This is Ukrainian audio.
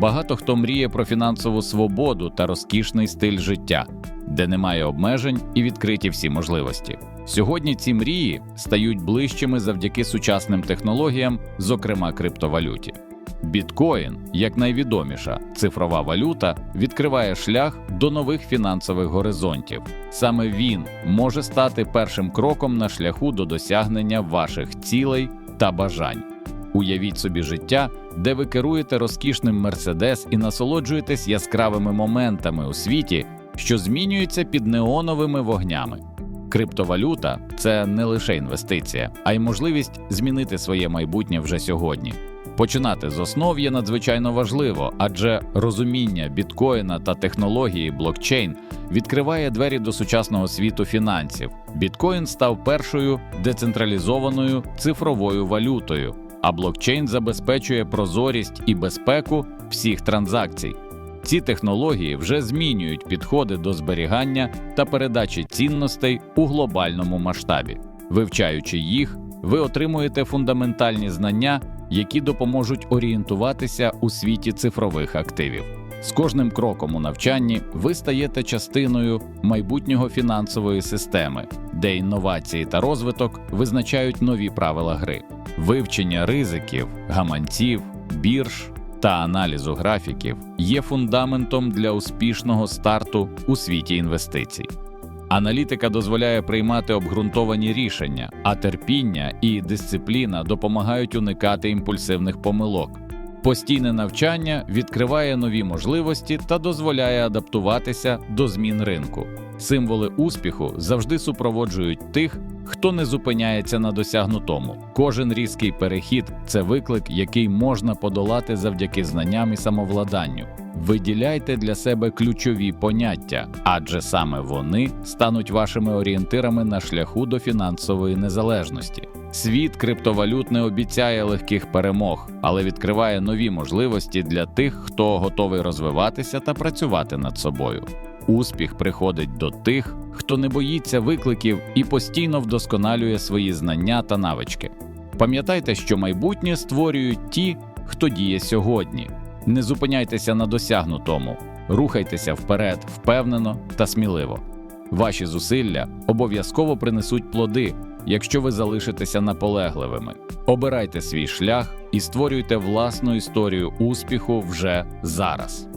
багато хто мріє про фінансову свободу та розкішний стиль життя, де немає обмежень і відкриті всі можливості. Сьогодні ці мрії стають ближчими завдяки сучасним технологіям, зокрема криптовалюті. Біткоін, як найвідоміша цифрова валюта, відкриває шлях до нових фінансових горизонтів. Саме він може стати першим кроком на шляху до досягнення ваших цілей та бажань. Уявіть собі життя, де ви керуєте розкішним Мерседес і насолоджуєтесь яскравими моментами у світі, що змінюється під неоновими вогнями. Криптовалюта це не лише інвестиція, а й можливість змінити своє майбутнє вже сьогодні. Починати з основ є надзвичайно важливо, адже розуміння біткоїна та технології блокчейн відкриває двері до сучасного світу фінансів. Біткоін став першою децентралізованою цифровою валютою, а блокчейн забезпечує прозорість і безпеку всіх транзакцій. Ці технології вже змінюють підходи до зберігання та передачі цінностей у глобальному масштабі. Вивчаючи їх, ви отримуєте фундаментальні знання, які допоможуть орієнтуватися у світі цифрових активів. З кожним кроком у навчанні ви стаєте частиною майбутнього фінансової системи, де інновації та розвиток визначають нові правила гри. Вивчення ризиків, гаманців, бірж та аналізу графіків є фундаментом для успішного старту у світі інвестицій. Аналітика дозволяє приймати обґрунтовані рішення, а терпіння і дисципліна допомагають уникати імпульсивних помилок. Постійне навчання відкриває нові можливості та дозволяє адаптуватися до змін ринку. Символи успіху завжди супроводжують тих, хто не зупиняється на досягнутому. Кожен різкий перехід це виклик, який можна подолати завдяки знанням і самовладанню. Виділяйте для себе ключові поняття, адже саме вони стануть вашими орієнтирами на шляху до фінансової незалежності. Світ криптовалют не обіцяє легких перемог, але відкриває нові можливості для тих, хто готовий розвиватися та працювати над собою. Успіх приходить до тих, хто не боїться викликів і постійно вдосконалює свої знання та навички. Пам'ятайте, що майбутнє створюють ті, хто діє сьогодні. Не зупиняйтеся на досягнутому, рухайтеся вперед, впевнено та сміливо. Ваші зусилля обов'язково принесуть плоди, якщо ви залишитеся наполегливими. Обирайте свій шлях і створюйте власну історію успіху вже зараз.